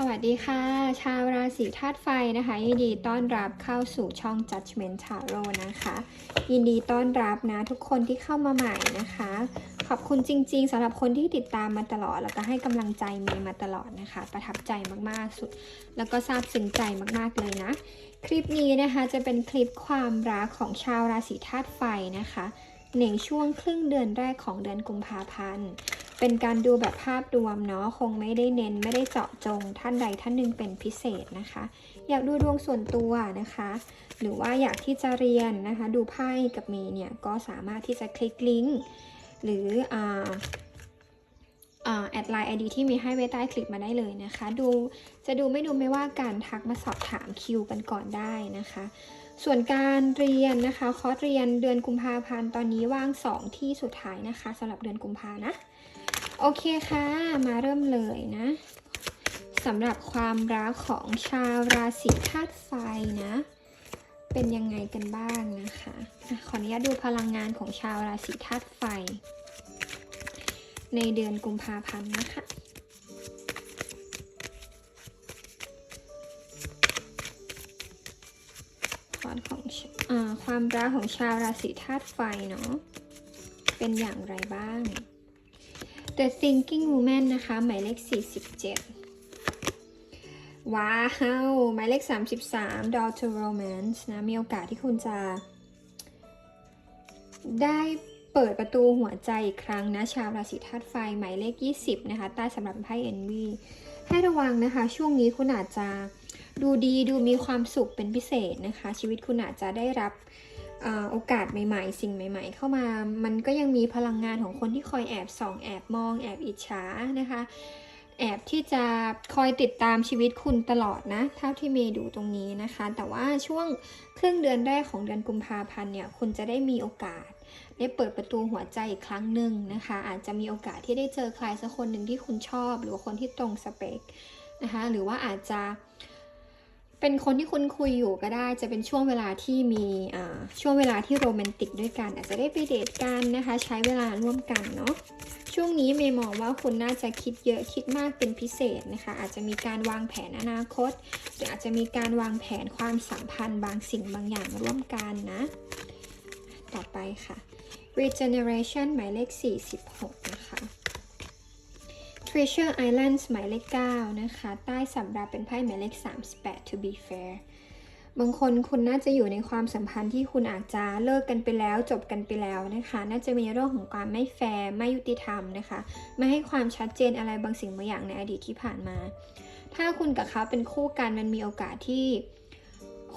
สวัสดีค่ะ ชาวราศีธาตุไฟนะคะ ยินดีต้อนรับเข้าสู่ช่อง Judgment Tarot นะคะ ยินดีต้อนรับนะทุกคนที่เข้ามาใหม่นะคะ ขอบคุณจริง ๆสำหรับคนที่ติดตามมาตลอด แล้วก็ให้กำลังใจเมย์มาตลอดนะคะ ประทับใจมากๆสุด แล้วก็ซาบซึ้งใจมากๆเลยนะ คลิปนี้นะคะจะเป็นคลิปความรักของชาวราศีธาตุไฟนะคะในช่วงครึ่งเดือนแรกของเดือนกุมภาพันธ์ เป็นการดูแบบภาพรวมเนาะคงไม่ได้เน้นไม่ได้เจาะจงท่านใดท่านหนึ่งเป็นพิเศษนะคะ อยากดูดวงส่วนตัวนะคะ หรือว่าอยากที่จะเรียนนะคะ ดูไพ่กับเมย์เนี่ยก็สามารถที่จะคลิกลิงก์หรืออ่าแอดไลน์ไอดีที่มีให้ไว้ใต้คลิปมาได้เลยนะคะ ดูจะดูไม่ดูไม่ว่าการทักมาสอบถามคิวกันก่อนได้นะคะ ส่วนการเรียนนะคะ คอร์สเรียนเดือนกุมภาพันธ์ตอนนี้ว่าง 2 ที่สุดท้ายนะคะสำหรับเดือนกุมภานะ โอเคค่ะ มาเริ่มเลยนะสำหรับความรักของชาวราศีธาตุไฟนะ เป็นยังไงกันบ้างนะคะอะขออนุญาตดูพลังงานของชาวราศีธาตุไฟ ในเดือนกุมภาพันธ์นะคะความของอความรักของชาวราศีธาตุไฟเนาะเป็นอย่างไรบ้าง The Thinking Woman นะคะ หมายเลข 47 ว้าว หมายเลข 33 Door to Romance นะ มีโอกาสที่คุณจะ ได้เปิดประตูหัวใจอีกครั้งนะ ชาวราศีธาตุไฟ หมายเลข 20 นะคะ ใต้สำหรับไพ่ Envy ให้ระวังนะคะ ช่วงนี้คุณอาจจะดูดีดูมีความสุขเป็นพิเศษนะคะ ชีวิตคุณอาจจะได้รับ โอกาสใหม่ๆ สิ่งใหม่ ๆ เข้ามา มันก็ยังมีพลังงานของคนที่คอยแอบส่องแอบมอง แอบอิจฉานะคะ แอบที่จะคอยติดตามชีวิตคุณตลอดนะ เท่าที่เมย์ดูตรงนี้นะคะ แต่ว่าช่วงครึ่งเดือนแรกของเดือนกุมภาพันธ์เนี่ยคุณจะได้มีโอกาสได้เปิดประตูหัวใจอีกครั้งหนึ่งนะคะ อาจจะมีโอกาสที่ได้เจอใครสักคนหนึ่งที่คุณชอบ หรือว่าคนที่ตรงสเปคนะคะ หรือว่าอาจจะ เป็นคนที่คุณคุยอยู่ก็ได้จะเป็นช่วงเวลาที่มีช่วงเวลาที่โรแมนติกด้วยกัน อาจจะได้ไปเดทกันนะคะ ใช้เวลาร่วมกันเนาะช่วงนี้เมย์มองว่าคุณน่าจะคิดเยอะคิดมากเป็นพิเศษนะคะ อาจจะมีการวางแผนอนาคตหรืออาจจะมีการวางแผนความสัมพันธ์บางสิ่งบางอย่างร่วมกันนะ ต่อไปค่ะ regeneration หมายเลข 46 นะคะ Treasure Islands หมายเลข 9 นะคะ ใต้สำรับเป็นไพ่หมายเลข 38 to be fair บางคนคุณน่าจะอยู่ในความสัมพันธ์ที่คุณอาจจะเลิกกันไปแล้วจบกันไปแล้วนะคะ น่าจะมีเรื่องของความไม่แฟร์ไม่ยุติธรรมนะคะ ไม่ให้ความชัดเจนอะไรบางสิ่งบางอย่างในอดีตที่ผ่านมา ถ้าคุณกับเขาเป็นคู่กันมันมีโอกาสที่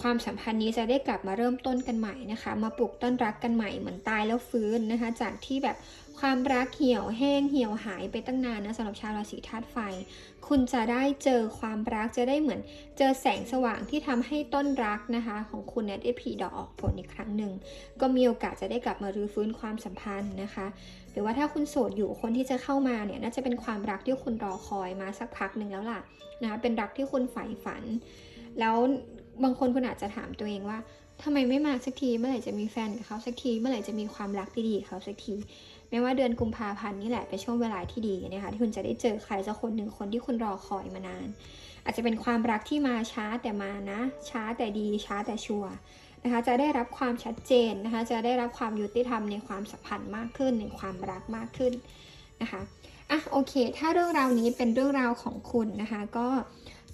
ความสัมพันธ์นี้จะได้กลับมาเริ่มต้นกันใหม่นะคะ มาปลุกต้นรักกันใหม่เหมือนตายแล้วฟื้นนะคะ จากที่แบบ ความรักเหี่ยวแห้งเหี่ยวหายไปตั้งนานนะสำหรับชาวราศีธาตุไฟ คุณจะได้เจอความรักจะได้เหมือน เจอแสงสว่างที่ทำให้ต้นรักนะคะ ของคุณเนี่ยได้ผลิดอกออกผลอีกครั้งหนึ่ง ก็มีโอกาสจะได้กลับมารื้อฟื้นความสัมพันธ์นะคะ หรือว่าถ้าคุณโสดอยู่คนที่จะเข้ามาเนี่ยน่าจะเป็นความรักที่คุณรอคอยมาสักพักหนึ่งแล้วล่ะนะคะเป็นรักที่คุณใฝ่ฝัน แล้วบางคนคุณอาจจะถามตัวเองว่าทำไมไม่มาสักที เมื่อไหร่จะมีแฟนกับเขาสักที เมื่อไหร่จะมีความรักดีกับเขาสักที แม้ว่าเดือนกุมภาพันธ์นี่แหละเป็นช่วงเวลาที่ดีนะคะที่คุณจะได้เจอใครสักคนหนึ่งคนที่คุณรอคอยมานาน อาจจะเป็นความรักที่มาช้าแต่มานะ ช้าแต่ดีช้าแต่ชัวร์นะคะจะได้รับความชัดเจนนะคะจะได้รับความยุติธรรมในความสัมพันธ์มากขึ้นในความรักมากขึ้นนะคะอะโอเค ถ้าเรื่องราวนี้เป็นเรื่องราวของคุณนะคะก็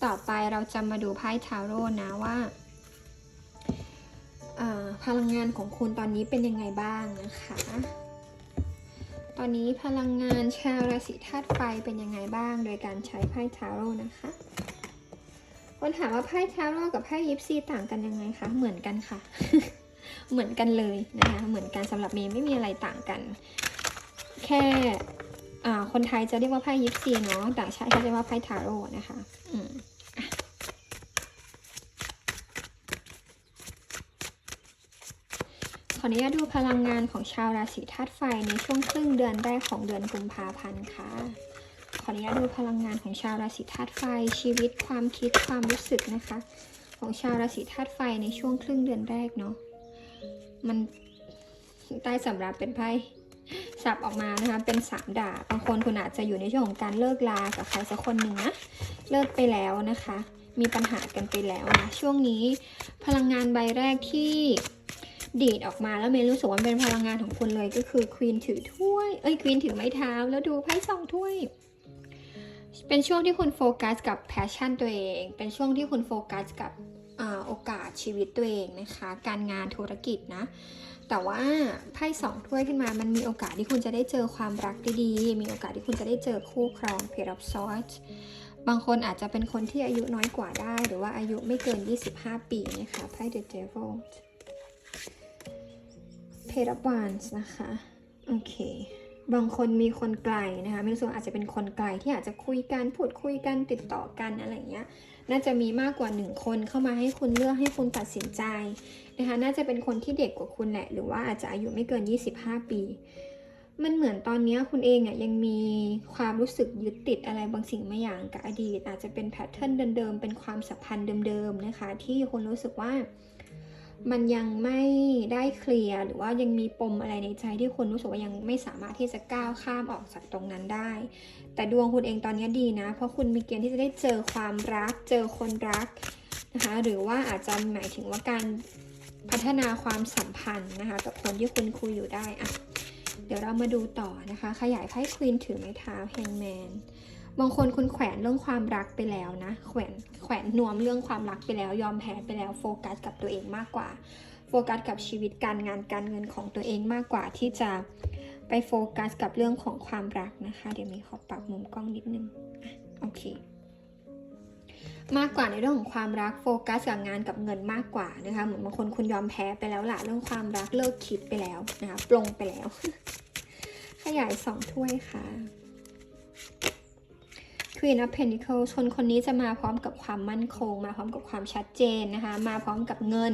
ต่อไปเราจะมาดูไพ่ทาโร่นะว่าพลังงานของคุณตอนนี้เป็นยังไงบ้างนะคะ ตอนนี้พลังงานชาวราศีธาตุไฟเป็นยังไงบ้าง โดยการใช้ไพ่ทาโร่นะคะ คนถามว่าไพ่ทาโร่กับไพ่ยิปซีต่างกันยังไงคะ เหมือนกันค่ะ เหมือนกันเลยนะคะ เหมือนกันสำหรับเมย์ไม่มีอะไรต่างกัน แค่อ่าคนไทยจะเรียกว่าไพ่ยิปซีเนาะ ต่างชาติเขาจะเรียกว่าไพ่ทาโร่นะคะ อืม อะขออนุญาตดูพลังงานของชาวราศีธาตุไฟในช่วงครึ่งเดือนแรกของเดือนกุมภาพันธ์ค่ะ ขออนุญาตดูพลังงานของชาวราศีธาตุไฟชีวิตความคิดความรู้สึกนะคะ ของชาวราศีธาตุไฟในช่วงครึ่งเดือนแรกเนาะมันใต้สำรับเป็นไพ่สับออกมานะคะเป็นสามดาบบางคนคุณอาจจะอยู่ในช่วงของการเลิกลากับใครสักคนหนึ่งนะเลิกไปแล้วนะคะ มีปัญหากันไปแล้วนะช่วงนี้พลังงานใบแรกที่ ดีดออกมาแล้วเมย์รู้สึกว่าเป็นพลังงานของคุณเลยก็คือควีนถือถ้วย เอ้ยควีนถือไม้เท้าแล้วดูไพ่สองถ้วย เป็นช่วงที่คุณโฟกัสกับแพชชั่นตัวเอง เป็นช่วงที่คุณโฟกัสกับอโอกาสชีวิตตัวเองนะคะ การงานธุรกิจนะ แต่ว่าไพ่สองถ้วยขึ้นมา มันมีโอกาสที่คุณจะได้เจอความรักดีๆ มีโอกาสที่คุณจะได้เจอคู่ครอง Page of Swords บางคนอาจจะเป็นคนที่อายุน้อยกว่าได้ หรือว่าอายุไม่เกิน 25 ปีนะคะไพ่ The Devil Page of Wands นะคะ โอเค บางคนมีคนไกลนะคะ ไม่รู้สึกว่าอาจจะเป็นคนไกลที่อาจจะคุยกัน พูดคุยกัน ติดต่อกันอะไรเงี้ย น่าจะมีมากกว่าหนึ่งคนเข้ามาให้คุณเลือกให้คุณตัดสินใจนะคะ น่าจะเป็นคนที่เด็กกว่าคุณแหละ หรือว่าอาจจะอายุไม่เกิน 25 ปี มันเหมือนตอนนี้คุณเองเนี่ยยังมีความรู้สึกยึดติดอะไรบางสิ่งบางอย่างกับอดีต อาจจะเป็นแพทเทิร์นเดิมๆ เป็นความสัมพันธ์เดิมๆนะคะ ที่คุณรู้สึกว่า มันยังไม่ได้เคลียร์หรือว่ายังมีปมอะไรในใจที่คุณรู้สึกว่ายังไม่สามารถที่จะก้าวข้ามออกจากตรงนั้นได้ แต่ดวงคุณเองตอนนี้ดีนะ เพราะคุณมีเกณฑ์ที่จะได้เจอความรัก เจอคนรักนะคะหรือว่าอาจจะหมายถึงว่าการพัฒนาความสัมพันธ์นะคะกับคนที่คุณคุยอยู่ได้อะเดี๋ยวเรามาดูต่อนะคะ ขยายไพ่ควีนถือไม้เท้าแฮงแมน บางคนคุณแขวนเรื่องความรักไปแล้วนะ แขวนแขวนนวมเรื่องความรักไปแล้ว ยอมแพ้ไปแล้วโฟกัสกับตัวเองมากกว่า โฟกัสกับชีวิตการงานการเงินของตัวเองมากกว่าที่จะไปโฟกัสกับเรื่องของความรักนะคะ เดี๋ยวมีขอปรับมุมกล้องนิดนึงโอเค มากกว่าในเรื่องของความรักโฟกัสกับงานกับเงินมากกว่านะคะ เหมือนบางคนคุณยอมแพ้ไปแล้วล่ะเรื่องความรักเลิกคิดไปแล้วนะคะปลงไปแล้ว ขยายสองถ้วยค่ะ Queen of Pentacles คนคนนี้จะมาพร้อมกับความมั่นคง มาพร้อมกับความชัดเจนนะคะ มาพร้อมกับเงิน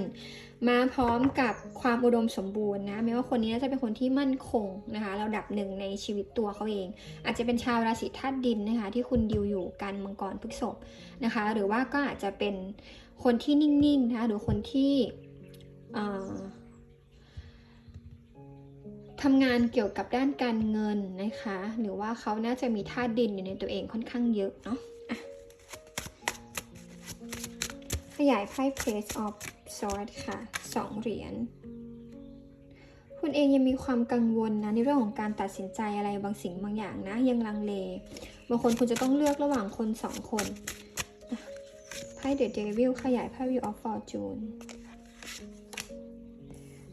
มาพร้อมกับความอุดมสมบูรณ์นะแม้ว่าคนนี้จะเป็นคนที่มั่นคงนะคะระดับหนึ่งในชีวิตตัวเขาเอง อาจจะเป็นชาวราศีธาตุดินนะคะ ที่คุณดิวอยู่กันมังกรพฤษภนะคะ หรือว่าก็อาจจะเป็นคนที่นิ่งๆนะคะหรือคนที่อ่อ ทำงานเกี่ยวกับด้านการเงินนะคะ หรือว่าเขาน่าจะมีธาตุดินอยู่ในตัวเองค่อนข้างเยอะเนาะขยายไพ่ Page of Swords ค่ะสองเหรียญคุณเองยังมีความกังวลนะในเรื่องของการตัดสินใจอะไรบางสิ่งบางอย่างนะ ยังลังเลบางคนคุณจะต้องเลือกระหว่างคนสองคนอะไพ่ The Devil ขยายไพ่ Wheel of Fortune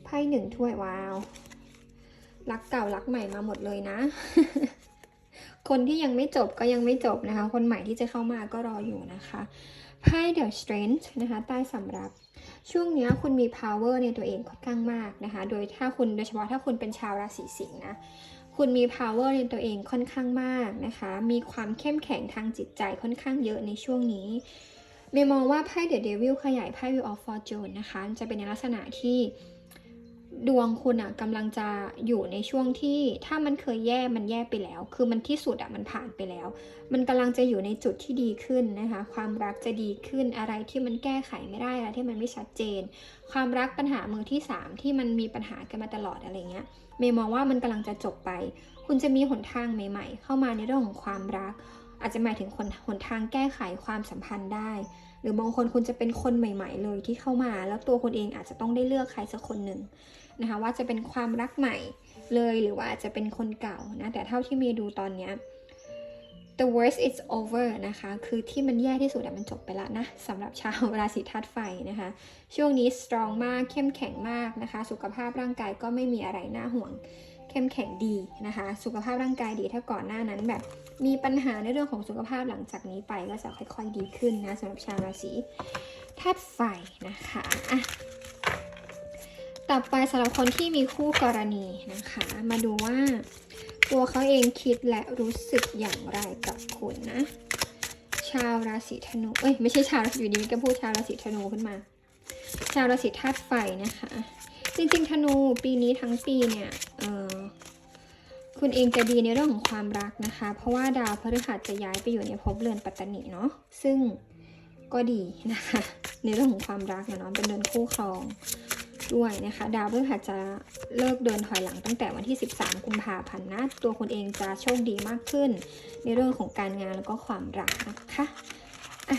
ไพ่หนึ่งถ้วยว้าว รักเก่ารักใหม่มาหมดเลยนะ คนที่ยังไม่จบก็ยังไม่จบนะคะ คนใหม่ที่จะเข้ามาก็รออยู่นะคะไพ่ The Strength นะคะ ใต้สำรับ ช่วงนี้คุณมี power ในตัวเองค่อนข้างมากนะคะ โดยถ้าคุณโดยเฉพาะถ้าคุณเป็นชาวราศีสิงห์นะ คุณมี power ในตัวเองค่อนข้างมากนะคะ มีความเข้มแข็งทางจิตใจค่อนข้างเยอะในช่วงนี้เมย์มองว่าไพ่ The Devil ขยายไพ่ Wheel of Fortune นะคะ จะเป็นในลักษณะที่ ดวงคุณอะกำลังจะอยู่ในช่วงที่ถ้ามันเคยแย่มันแย่ไปแล้ว คือมันที่สุดอะมันผ่านไปแล้ว มันกำลังจะอยู่ในจุดที่ดีขึ้นนะคะ ความรักจะดีขึ้นอะไรที่มันแก้ไขไม่ได้อะไรที่มันไม่ชัดเจน ความรักปัญหามือที่สามที่มันมีปัญหากันมาตลอดอะไรเงี้ยเมย์มองว่ามันกำลังจะจบไป คุณจะมีหนทางใหม่ ๆ เข้ามาในเรื่องของความรัก อาจจะหมายถึงคนหนทางแก้ไขความสัมพันธ์ได้ หรือบางคนคุณจะเป็นคนใหม่ ๆ เลยที่เข้ามา แล้วตัวคุณเองอาจจะต้องได้เลือกใครสักคนหนึ่ง นะคะว่าจะเป็นความรักใหม่เลยหรือว่าจะเป็นคนเก่านะแต่เท่าที่เมย์ดูตอนเนี้ย the worst is over นะคะ คือที่มันแย่ที่สุดมันจบไปแล้วนะสำหรับชาวราศีธาตุไฟนะคะ ช่วงนี้ strong มากเข้มแข็งมากนะคะ สุขภาพร่างกายก็ไม่มีอะไรน่าห่วง เข้มแข็งดีนะคะ สุขภาพร่างกายดีถ้าก่อนหน้านั้นแบบมีปัญหาในเรื่องของสุขภาพหลังจากนี้ไปก็จะค่อย ๆ ดีขึ้นนะสำหรับชาวราศีธาตุไฟนะคะอะ ต่อไปสำหรับคนที่มีคู่กรณีนะคะ มาดูว่า ตัวเขาเองคิดและรู้สึกอย่างไรกับคุณนะ ชาวราศีธนู เอ้ยไม่ใช่ชาวราอยู่ดีก็พูดชาวราศีธนูขึ้นมา ชาวราศีธาตุไฟนะคะ จริงๆธนูปีนี้ทั้งปีเนี่ยเออคุณเองจะดีในเรื่องของความรักนะคะ เพราะว่าดาวพฤหัสจะย้ายไปอยู่ในภพเรือนปัตตนิเนาะซึ่งก็ดีนะคะ ในเรื่องของความรักเนาะเป็นเดือนคู่ครอง ด้วยนะคะ ดาวพฤหัสจะเลิกเดินถอยหลังตั้งแต่วันที่ 13 กุมภาพันธ์นะ ตัวคุณเองจะโชคดีมากขึ้น ในเรื่องของการงานแล้วก็ความรักนะคะอะ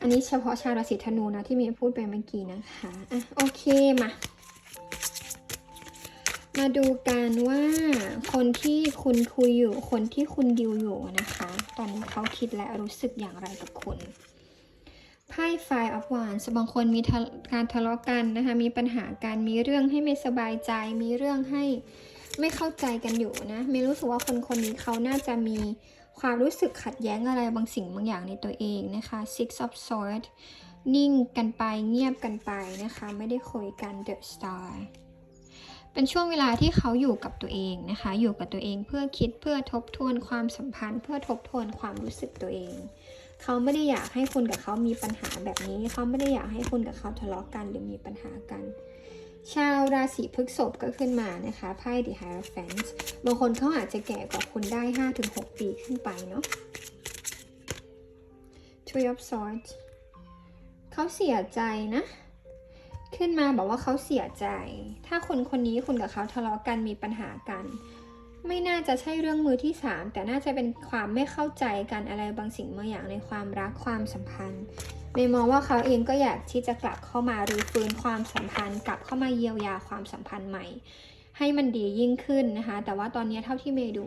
อันนี้เฉพาะชาวราศีธนูนะที่เมย์พูดไปเมื่อกี้นะคะอะโอเคมามาดูกันว่าคนที่คุณคุยอยู่ คนที่คุณดิวอยู่นะคะ ตอนนี้เขาคิดและรู้สึกอย่างไรกับคุณ ไพ่ Five of Wands บางคนมีการทะเลาะกันนะคะ มีปัญหาการมีเรื่องให้ไม่สบายใจ มีเรื่องให้ไม่เข้าใจกันอยู่นะเมย์รู้สึกว่าคนคนนี้เขาน่าจะมีความรู้สึกขัดแย้งอะไรบางสิ่งบางอย่างในตัวเองนะคะ Six of Swords นิ่งกันไปเงียบกันไปนะคะ ไม่ได้คุยกัน The Star เป็นช่วงเวลาที่เขาอยู่กับตัวเองนะคะ อยู่กับตัวเองเพื่อคิดเพื่อทบทวนความสัมพันธ์ เพื่อทบทวนความรู้สึกตัวเอง เขาไม่ได้อยากให้คุณกับเขามีปัญหาแบบนี้ เขาไม่ได้อยากให้คุณกับเขาทะเลาะกันหรือมีปัญหากัน ชาวราศีพฤษภก็ขึ้นมานะคะไพ่ The Hierophant บางคนเขาอาจจะแก่กว่าคุณได้ 5-6 ปีขึ้นไปเนาะ Three of Swords เขาเสียใจนะ ขึ้นมาบอกว่าเขาเสียใจ ถ้าคนคนนี้คุณกับเขาทะเลาะกันมีปัญหากัน ไม่น่าจะใช่เรื่องมือที่สามแต่น่าจะเป็นความไม่เข้าใจกันอะไรบางสิ่งบางอย่างในความรักความสัมพันธ์เมย์มองว่าเขาเองก็อยากที่จะกลับเข้ามารื้อฟื้นความสัมพันธ์ กลับเข้ามาเยียวยาความสัมพันธ์ใหม่ ให้มันดียิ่งขึ้นนะคะ แต่ว่าตอนนี้เท่าที่เมย์ดู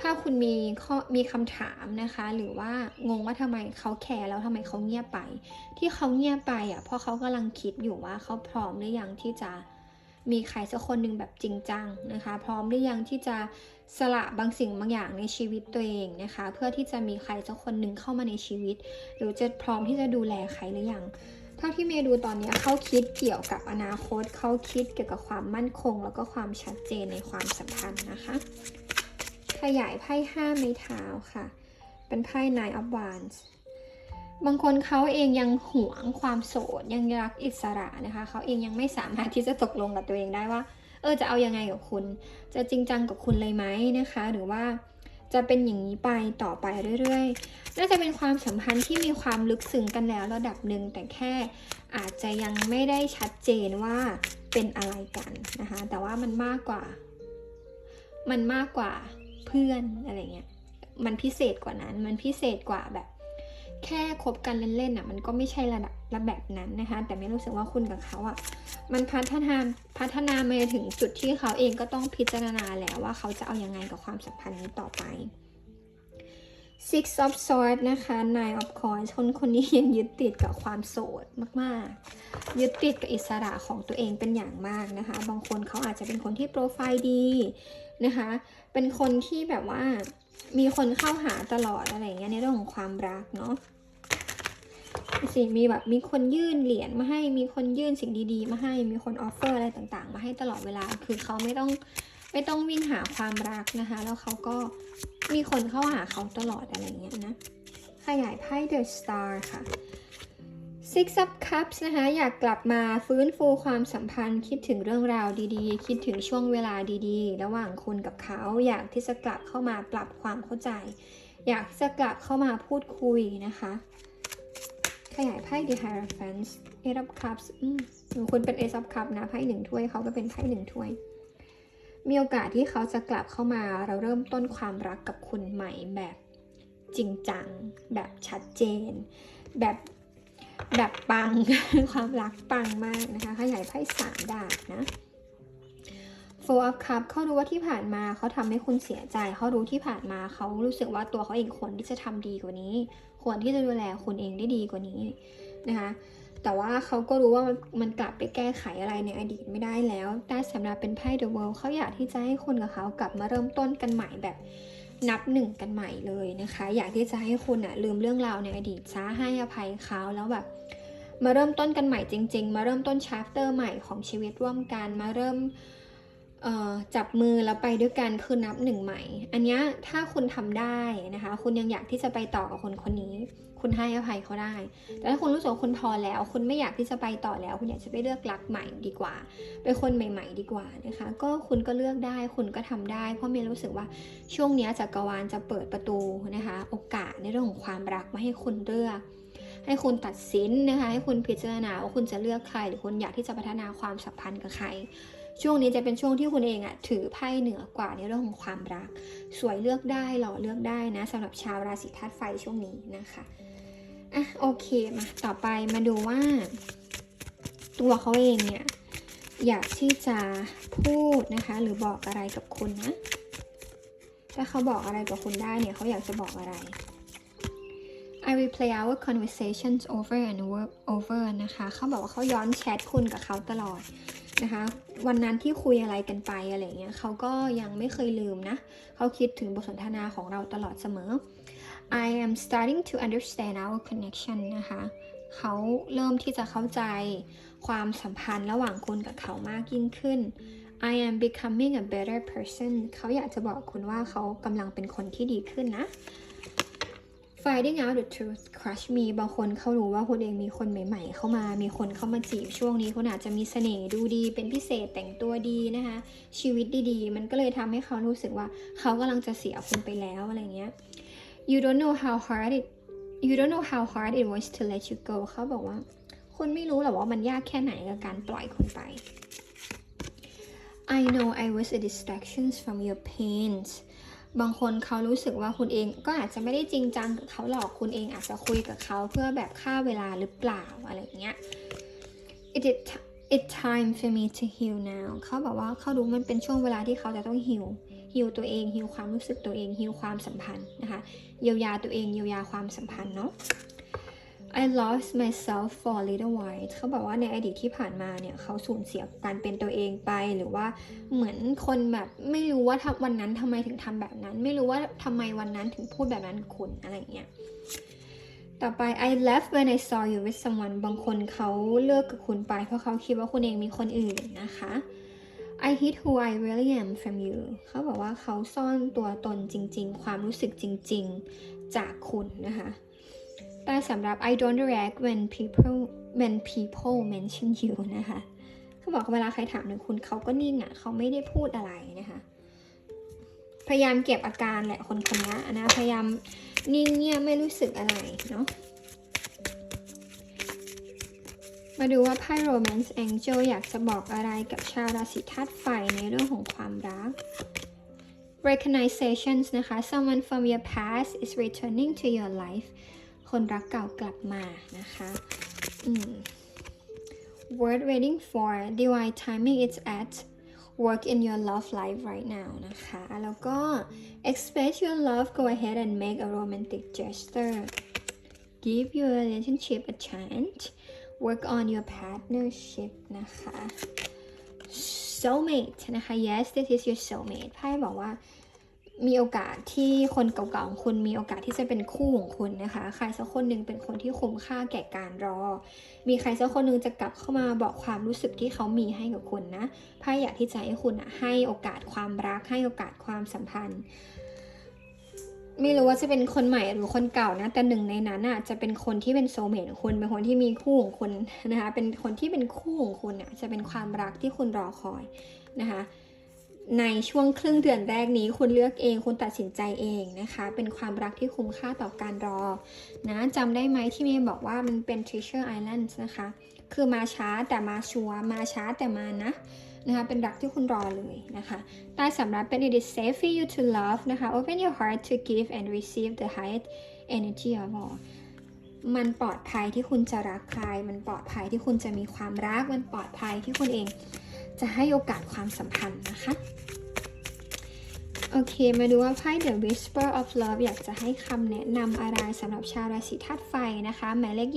ถ้าคุณมีข้อมีคำถามนะคะ หรือว่างงว่าทำไมเขาแคร์แล้วทำไมเขาเงียบไป ที่เขาเงียบไปอะเพราะเขากำลังคิดอยู่ว่าเขาพร้อมหรือยังที่จะ มีใครสักคนหนึ่งแบบจริงจังนะคะ พร้อมหรือยังที่จะสละบางสิ่งบางอย่างในชีวิตตัวเองนะคะ เพื่อที่จะมีใครสักคนหนึ่งเข้ามาในชีวิต หรือจะพร้อมที่จะดูแลใครหรือยังเท่าที่เมย์ดูตอนนี้เขาคิดเกี่ยวกับอนาคตเขาคิดเกี่ยวกับความมั่นคง แล้วก็ความชัดเจนในความสัมพันธ์นะคะ ขยายไพ่ห้าไม้เท้าค่ะ เป็นไพ่ Nine of Wands บางคนเขาเองยังหวงความโสดยังรักอิสระนะคะเขาเองยังไม่สามารถที่จะตกลงกับตัวเองได้ว่า เออจะเอายังไงกับคุณ จะจริงจังกับคุณเลยไหมนะคะ หรือว่าจะเป็นอย่างนี้ไปต่อไปเรื่อยๆ น่าจะเป็นความสัมพันธ์ที่มีความลึกซึ้งกันแล้วระดับหนึ่งแต่แค่อาจจะยังไม่ได้ชัดเจนว่าเป็นอะไรกันนะคะ แต่ว่ามันมากกว่า มันมากกว่าเพื่อนอะไรเงี้ย มันพิเศษกว่านั้น มันพิเศษกว่าแบบ แค่คบกันเล่นๆอะมันก็ไม่ใช่ระดับระแบบนั้นนะคะ แต่ไม่รู้สึกว่าคุณกับเขาอะมันพัฒนาพัฒนามาถึงจุดที่เขาเองก็ต้องพิจารณาแล้วว่าเขาจะเอายังไงกับความสัมพันธ์นี้ต่อไป Six of Swords นะคะ Nine of Coins คนคนนี้ยังยึดติดกับความโสดมากๆ ยึดติดกับอิสระของตัวเองเป็นอย่างมากนะคะ บางคนเขาอาจจะเป็นคนที่โปรไฟล์ดีนะคะ เป็นคนที่แบบว่า มีคนเข้าหาตลอดอะไรเงี้ยในเรื่องของความรักเนาะสิมีแบบมีคนยื่นเหรียญมาให้มีคนยื่นสิ่งดีๆ มาให้มีคนออฟเฟอร์อะไรต่างๆ มาให้ตลอดเวลาคือเขาไม่ต้องไม่ต้องวิ่งหาความรักนะคะ แล้วเขาก็มีคนเข้าหาเขาตลอดอะไรเงี้ยนะขยายไพ่ The Star ค่ะ Six of Cups นะคะ อยากกลับมาฟื้นฟูความสัมพันธ์ คิดถึงเรื่องราวดีๆ คิดถึงช่วงเวลาดีๆ ระหว่างคุณกับเขา อยากที่จะกลับเข้ามาปรับความเข้าใจ อยากที่จะกลับเข้ามาพูดคุยนะคะ ขยายไพ่ The Hierophant Eight of Cups อืมคุณเป็น Ace of Cups นะไพ่หนึ่งถ้วยเขาก็เป็นไพ่หนึ่งถ้วย มีโอกาสที่เขาจะกลับเข้ามาเราเริ่มต้นความรักกับคุณใหม่แบบจริงจัง แบบชัดเจน แบบ แบบปัง ความรักปังมากนะคะ ขยายไพ่สามดาบนะ Four of Cups เขารู้ว่าที่ผ่านมาเขาทำให้คุณเสียใจ เขารู้ที่ผ่านมาเขารู้สึกว่าตัวเขาเองควรที่จะทำดีกว่านี้ ควรที่จะดูแลคุณเองได้ดีกว่านี้นะคะแต่ว่าเขาก็รู้ว่ามันกลับไปแก้ไขอะไรในอดีตไม่ได้แล้ว แต่สำหรับเป็นไพ่ The World เขาอยากที่จะให้คุณกับเขากลับมาเริ่มต้นกันใหม่แบบ นับหนึ่งกันใหม่เลยนะคะ อยากที่จะให้คุณอะลืมเรื่องราวในอดีตซะให้อภัยเขาแล้วแบบมาเริ่มต้นกันใหม่จริง ๆ มาเริ่มต้นชาร์เตอร์ใหม่ของชีวิตร่วมกันมาเริ่ม จับมือแล้วไปด้วยกันคือนับหนึ่งใหม่ อันนี้ถ้าคุณทำได้นะคะ คุณยังอยากที่จะไปต่อกับคนคนนี้ คุณให้อภัยเขาได้ แต่ถ้าคุณรู้สึกว่าคุณพอแล้ว คุณไม่อยากที่จะไปต่อแล้ว คุณอยากจะไปเลือกรักใหม่ดีกว่าเป็นคนใหม่ ๆ ดีกว่านะคะ ก็คุณก็เลือกได้ คุณก็ทำได้ เพราะเมย์รู้สึกว่าช่วงนี้จักรวาลจะเปิดประตูนะคะ โอกาสในเรื่องของความรักมาให้คุณเลือกให้คุณตัดสินนะคะ ให้คุณพิจารณาว่าคุณจะเลือกใคร หรือคุณอยากที่จะพัฒนาความสัมพันธ์กับใคร ช่วงนี้จะเป็นช่วงที่คุณเองอะถือไพ่เหนือกว่าในเรื่องของความรัก สวยเลือกได้หล่อเลือกได้นะสำหรับชาวราศีธาตุไฟช่วงนี้นะคะ อะโอเคมาต่อไปมาดูว่า ตัวเขาเองเนี่ยอยากที่จะพูดนะคะ หรือบอกอะไรกับคุณนะ ถ้าเขาบอกอะไรกับคุณได้เนี่ยเขาอยากจะบอกอะไร I replay our conversations over and over นะคะ เขาบอกว่าเขาย้อนแชทคุณกับเขาตลอด นะคะ วันนั้นที่คุยอะไรกันไปอะไรเงี้ยเขาก็ยังไม่เคยลืมนะเขาคิดถึงบทสนทนาของเราตลอดเสมอ I am starting to understand our connection นะคะเขาเริ่มที่จะเข้าใจความสัมพันธ์ระหว่างคุณกับเขามากยิ่งขึ้น I am becoming a better person เขาอยากจะบอกคุณว่าเขากำลังเป็นคนที่ดีขึ้นนะ Finding out the truth crush me บางคนเขารู้ว่าคุณเองมีคนใหม่ ๆ เข้ามา มีคนเข้ามาจีบช่วงนี้คุณอาจจะมีเสน่ห์ดูดี เป็นพิเศษแต่งตัวดีนะคะ ชีวิตดีๆ มันก็เลยทำให้เขารู้สึกว่าเขากำลังจะเสียคุณไปแล้วอะไรเงี้ย you don't know how hard it you don't know how hard it was to let you go เขาบอกว่า คุณไม่รู้หรอกว่ามันยากแค่ไหนกับการปล่อยคุณไป I know I was a distraction from your pains บางคนเขารู้สึกว่าคุณเองก็อาจจะไม่ได้จริงจังกับเขาหรอกคุณเองอาจจะคุยกับเขาเพื่อแบบฆ่าเวลาหรือเปล่าอะไรเงี้ย it it it time for me to heal now เขาบอกว่าเขารู้มันเป็นช่วงเวลาที่เขาจะต้องฮิวฮิวตัวเองฮิวความรู้สึกตัวเองฮิวความสัมพันธ์นะคะเยียวยาตัวเองเยียวยาความสัมพันธ์เนาะ I lost myself for a little while เขาบอกว่าในอดีตที่ผ่านมาเนี่ยเขาสูญเสียการเป็นตัวเองไป หรือว่าเหมือนคนแบบไม่รู้ว่าวันนั้นทำไมถึงทำแบบนั้น ไม่รู้ว่าทำไมวันนั้นถึงพูดแบบนั้นคุณอะไรอย่างเงี้ยต่อไป I left when I saw you with someone บางคนเขาเลิกกับคุณไป เพราะเขาคิดว่าคุณเองมีคนอื่นนะคะ I hid who I really am from you เขาบอกว่าเขาซ่อนตัวตนจริง ๆ ความรู้สึกจริง ๆ จากคุณนะคะ แต่สำหรับ I don't react when people when people mention you นะคะเขาบอกเวลาใครถามถึงคุณเขาก็นิ่งอะ่ะเขาไม่ได้พูดอะไรนะคะ พยายามเก็บอาการแหละคนคนนี้นะ พยายามนิ่งเงียบไม่รู้สึกอะไรเนาะมาดูว่าไพ่ Romance Angel อยากจะบอกอะไรกับชาวราศีธาตุไฟในเรื่องของความรัก recognitions นะคะ someone from your past is returning to your life คนรักเก่ากลับมานะคะอืม Word waiting for divine timing is at work in your love life right now นะคะ แล้วก็ express your love go ahead and make a romantic gesture give your relationship a chance work on your partnership นะคะ soulmate นะคะ yes this is your soulmate ไพ่บอกว่า มีโอกาสที่คนเก่าๆของคุณมีโอกาสที่จะเป็นคู่ของคุณนะคะ ใครสักคนหนึ่งเป็นคนที่คุ้มค่าแก่การรอ มีใครสักคนหนึ่งจะกลับเข้ามาบอกความรู้สึกที่เขามีให้กับคุณนะไพ่อยากที่จะให้คุณอะให้โอกาสความรักให้โอกาสความสัมพันธ์ ไม่รู้ว่าจะเป็นคนใหม่หรือคนเก่านะ แต่หนึ่งในนั้นอะจะเป็นคนที่เป็นโซเมตของคุณเป็นคนที่มีคู่ของคุณนะคะ เป็นคนที่เป็นคู่ของคุณอะจะเป็นความรักที่คุณรอคอยนะคะ ในช่วงครึ่งเดือนแรกนี้คุณเลือกเองคุณตัดสินใจเองนะคะ เป็นความรักที่คุ้มค่าต่อการรอนะจำได้ไหมที่เมย์บอกว่ามันเป็น treasure island นะคะ คือมาช้าแต่มาชัวมาช้าแต่มานะนะคะเป็นรักที่คุณรอเลยนะคะใต้สำรับเป็น it is safe for you to love นะคะ open your heart to give and receive the highest energy of all มันปลอดภัยที่คุณจะรักใคร มันปลอดภัยที่คุณจะมีความรัก มันปลอดภัยที่คุณเอง จะให้โอกาสความสัมพันธ์นะคะ โอเค มาดูว่าไพ่ The Whisper of Love อยากจะให้คำแนะนำอะไรสำหรับชาวราศีธาตุไฟนะคะ หมายเลข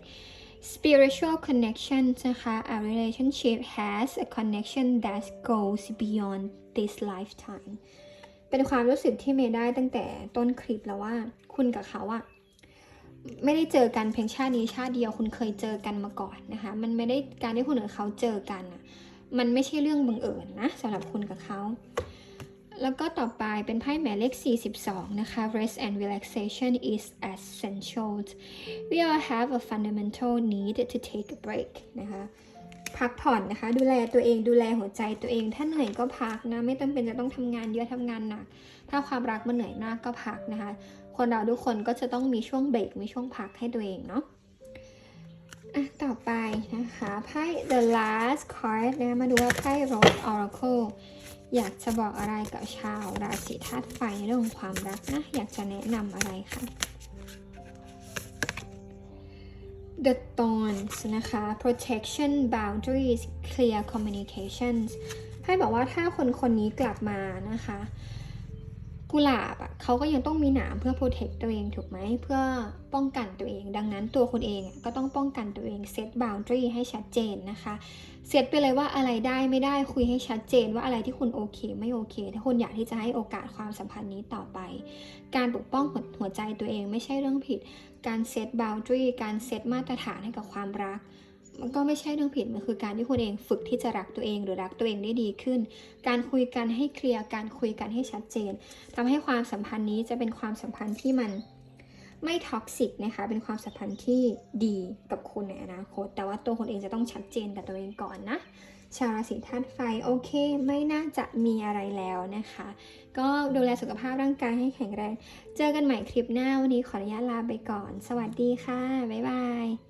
27 spiritual connection นะคะ a relationship has a connection that goes beyond this lifetime เป็นความรู้สึกที่เมย์ได้ตั้งแต่ต้นคลิปแล้วว่า คุณกับเขาอะไม่ได้เจอกันเพียงชาตินี้ชาติเดียวคุณเคยเจอกันมาก่อนนะคะ มันไม่ได้การที่คุณกับเขาเจอกันอะ มันไม่ใช่เรื่องบังเอิญนะสำหรับคุณกับเขา แล้วก็ต่อไปเป็นไพ่หมายเลข 42 นะคะ rest and relaxation is essential we all have a fundamental need to take a break นะคะพักผ่อนนะคะ ดูแลตัวเองดูแลหัวใจตัวเอง ถ้าเหนื่อยก็พักนะไม่จำเป็นจะต้องทำงานเยอะทำงานหนัก ถ้าความรักมันเหนื่อยมากก็พักนะคะ คนเราทุกคนก็จะต้องมีช่วงเบรกมีช่วงพักให้ตัวเองเนาะ อะต่อไปนะคะไพ่ the last card นะมาดูว่าไพ่ rose oracle อยากจะบอกอะไรกับชาวราศีธาตุไฟในเรื่องของความรักนะ อยากจะแนะนำอะไรคะ The Thorns นะคะ protection boundaries clear communications ไพ่บอกว่าถ้าคนคนนี้กลับมานะคะ กุหลาบอะเขาก็ยังต้องมีหนามเพื่อ protect ตัวเองถูกไหมเพื่อป้องกันตัวเอง ดังนั้นตัวคุณเองอะก็ต้องป้องกันตัวเอง set boundary ให้ชัดเจนนะคะเซตไปเลยว่าอะไรได้ไม่ได้คุยให้ชัดเจนว่าอะไรที่คุณโอเค ไม่โอเค ถ้าคุณอยากที่จะให้โอกาสความสัมพันธ์นี้ต่อไป การปกป้องหัวหวใจตัวเองไม่ใช่เรื่องผิด การเซต boundary การเซตมาตรฐานให้กับความรัก มันก็ไม่ใช่เรื่องผิด มันคือการที่คุณเองฝึกที่จะรักตัวเองหรือรักตัวเองได้ดีขึ้น การคุยกันให้เคลียร์ การคุยกันให้ชัดเจนทำให้ความสัมพันธ์นี้จะเป็นความสัมพันธ์ที่มันไม่ท็อกซิกนะคะ เป็นความสัมพันธ์ที่ดีกับคุณในอนาคต แต่ว่าตัวคนเองจะต้องชัดเจนกับตัวเองก่อนนะ ชาวราศีธาตุไฟโอเค ไม่น่าจะมีอะไรแล้วนะคะ ก็ดูแลสุขภาพร่างกายให้แข็งแรง เจอกันใหม่คลิปหน้าวันนี้ขออนุญาตลาไปก่อน สวัสดีค่ะ บ๊ายบาย